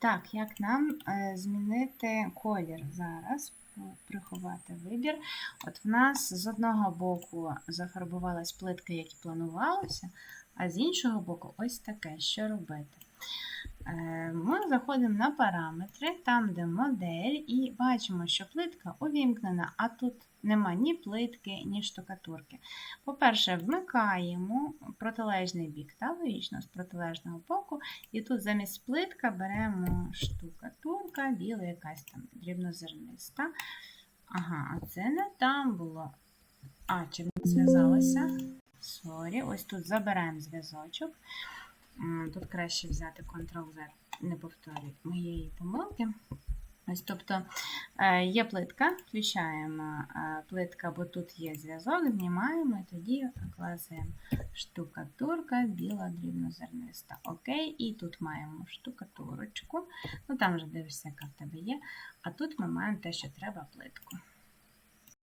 Так, як нам е, змінити колір зараз? Приховати вибір. От в нас з одного боку зафарбувалась плитка, як і планувалося, а з іншого боку, ось таке, що робити. Е, Ми заходимо на параметри, там, де модель, і бачимо, що плитка увімкнена, а тут нема ні плитки, ні штукатурки. По-перше, вмикаємо протилежний бік, та, логічно, з протилежного боку, і тут замість плитка беремо штукатурка, біла якась там дрібнозерниста. Ага, а це не там було. А, чи не зв'язалося? Сорі, ось тут забираємо зв'язочок. М, Тут краще взяти Ctrl-Z, не повторюй моєї помилки. Ось, тобто е, є плитка, включаємо е, плитка, бо тут є зв'язок, знімаємо і тоді класуємо штукатурка біла дрібнозерниста. Окей, і тут маємо штукатурочку. Ну там вже дивишся, яка в тебе є. А тут ми маємо те, що треба плитку.